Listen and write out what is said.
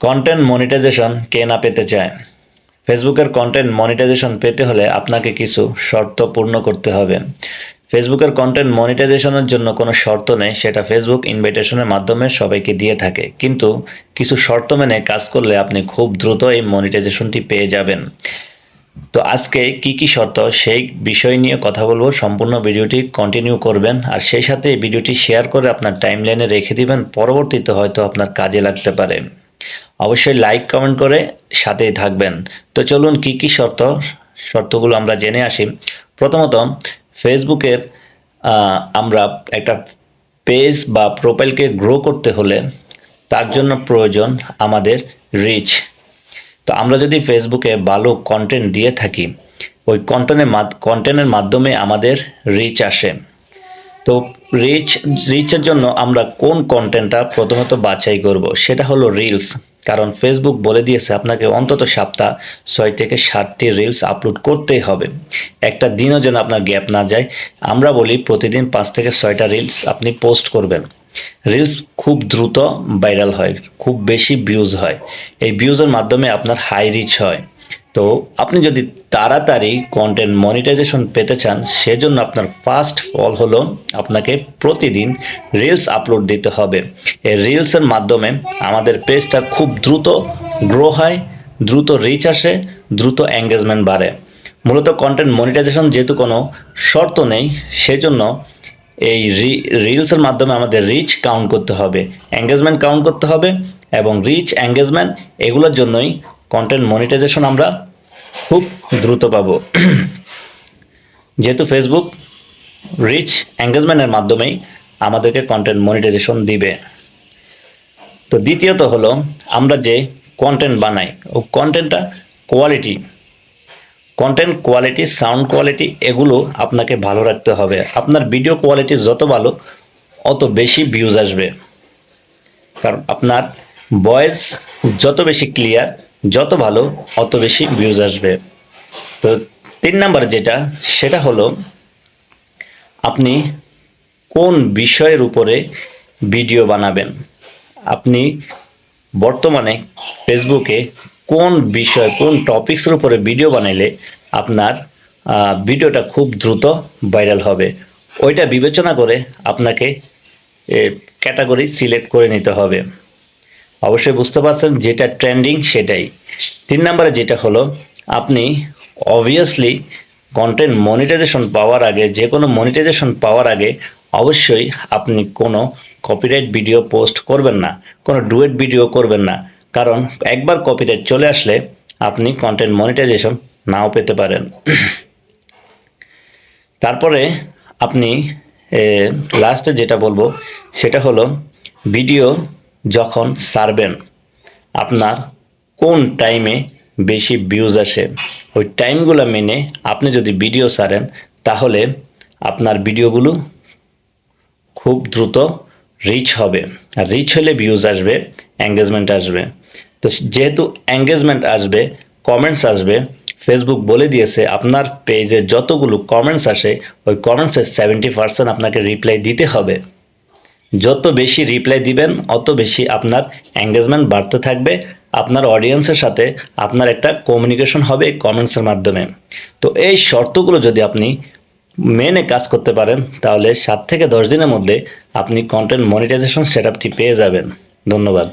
Content monetization কে না পেতে চায়? ফেসবুকের কন্টেন্ট মনিটাইজেশন পেতে হলে আপনাকে কিছু শর্ত পূর্ণ করতে হবে। ফেসবুকের কন্টেন্ট মনিটাইজেশনের জন্য কোনো শর্ত নেই, সেটা ফেসবুক ইনভাইটেশনের মাধ্যমে সবাইকে দিয়ে থাকে। কিন্তু কিছু শর্ত মেনে কাজ করলে আপনি খুব দ্রুত এই মনিটাইজেশনটি পেয়ে যাবেন। তো আজকে কি কি শর্ত, সেই বিষয় নিয়ে কথা বলব। সম্পূর্ণ ভিডিওটি কন্টিনিউ করবেন। আর সেই সাথে ভিডিওটি শেয়ার করে আপনার টাইমলাইনে রেখে দিবেন। পরবর্তীতে হয়তো আপনার কাজে লাগতে পারে। অবশ্যই লাইক কমেন্ট করে সাথেই থাকবেন। তো চলুন কি কি শর্ত, শর্তগুলো আমরা জেনে আসি। প্রথমত ফেসবুকের আমরা একটা পেজ বা প্রোফাইলকে গ্রো করতে হলে তার জন্য প্রয়োজন আমাদের রিচ তো আমরা যদি ফেসবুকে ভালো কন্টেন্ট দিয়ে থাকি, ওই কন্টেন্টের কন্টেন্টের মাধ্যমে আমাদের রিচ আসে। তো রিচ রিচের জন্য আমরা কোন কন্টেন্টটা প্রথমত বাছাই করব? সেটা হলো রিলস কারণ ফেসবুক বলে দিয়েছে আপনাকে অন্তত সপ্তাহ ছয় থেকে সাতটি রিলস আপলোড করতেই হবে। একটা দিনও যেন আপনার গ্যাপ না যায়। আমরা বলি প্রতিদিন পাঁচ থেকে ছয়টা রিলস আপনি পোস্ট করবেন। রিলস খুব দ্রুত ভাইরাল হয়, খুব বেশি ভিউজ হয়। এই ভিউজের মাধ্যমে আপনার হাই রিচ হয়। তো আপনি যদি তাড়াতাড়ি কন্টেন্ট মনিটাইজেশন পেতে চান, সেজন্য আপনার ফার্স্ট ফল হলো আপনাকে প্রতিদিন রিলস আপলোড দিতে হবে। এই রিলসের মাধ্যমে আমাদের পেজটা খুব দ্রুত গ্রো হয়, দ্রুত রিচ আসে, দ্রুত এঙ্গেজমেন্ট বাড়ে। মূলত কন্টেন্ট মনিটাইজেশন যেহেতু কোনো শর্ত নেই, সেজন্য এই রিলসের মাধ্যমে আমাদের রিচ কাউন্ট করতে হবে। এঙ্গেজমেন্ট কাউন্ট করতে হবে এবং রিচ এঙ্গেজমেন্ট এগুলোর জন্যই কন্টেন্ট মনিটাইজেশন আমরা খুব দ্রুত পাবো। যেহেতু ফেসবুক রিচ এঙ্গেজমেন্টের মাধ্যমেই আমাদেরকে কন্টেন্ট মনিটাইজেশন দিবে। তো দ্বিতীয়ত হলো, আমরা যে কন্টেন্ট বানাই ও কন্টেন্টটা quality content quality sound quality এগুলো আপনাকে ভালো রাখতে হবে। আপনার ভিডিও কোয়ালিটি যত ভালো, অত বেশি ভিউজ আসবে। কারণ আপনার ভয়েস যত বেশি ক্লিয়ার যত ভালো, অত বেশি ভিউজ আসবে। তো তিন নাম্বার যেটা, সেটা হলো, আপনি কোন বিষয়ের উপরে ভিডিও বানাবেন? আপনি বর্তমানে ফেসবুকে কোন বিষয়, কোন টপিক্সের উপরে ভিডিও বানাইলে আপনার ভিডিওটা খুব দ্রুত ভাইরাল হবে। ওইটা বিবেচনা করে আপনাকে ক্যাটাগরি সিলেক্ট করে নিতে হবে। অবশ্যই বুঝতে পারছেন যেটা ট্রেন্ডিং সেটাই। তিন নম্বরে যেটা হলো, আপনি অবভিয়াসলি কন্টেন্ট মনিটাইজেশন পাওয়ার আগে, যে কোনো মনিটাইজেশন পাওয়ার আগে অবশ্যই আপনি কোনো কপিরাইট ভিডিও পোস্ট করবেন না, কোনো ডুয়েট ভিডিও করবেন না। কারণ একবার কপিরাইট চলে আসলে আপনি কন্টেন্ট মনিটাইজেশন নাও পেতে পারেন। তারপরে আপনি লাস্টে যেটা বলব, সেটা হলো ভিডিও যখন সারবেন, আপনার কোন টাইমে বেশি ভিউজ আসে? ওই টাইমগুলো মেনে আপনি যদি ভিডিও সারেন, তাহলে আপনার ভিডিওগুলো খুব দ্রুত রিচ হবে। আর রিচ হলে ভিউজ আসবে এঙ্গেজমেন্ট আসবে। তো যেহেতু এঙ্গেজমেন্ট আসবে কমেন্টস আসবে ফেসবুক বলে দিয়েছে, আপনার পেজে যতগুলো কমেন্টস আসে, ওই কমেন্টসের সেভেন্টি পার্সেন্ট আপনাকে রিপ্লাই দিতে হবে। যত বেশি রিপ্লাই দিবেন, অত বেশি আপনার এঙ্গেজমেন্ট বাড়তে থাকবে, আপনার অডিয়েন্সের সাথে আপনার একটা কমিউনিকেশন হবে কমেন্টসের মাধ্যমে। তো এই শর্তগুলো যদি আপনি মেনে কাজ করতে পারেন, তাহলে সাত থেকে দশ দিনের মধ্যে আপনি কন্টেন্ট মনিটাইজেশন সেট পেয়ে যাবেন। ধন্যবাদ।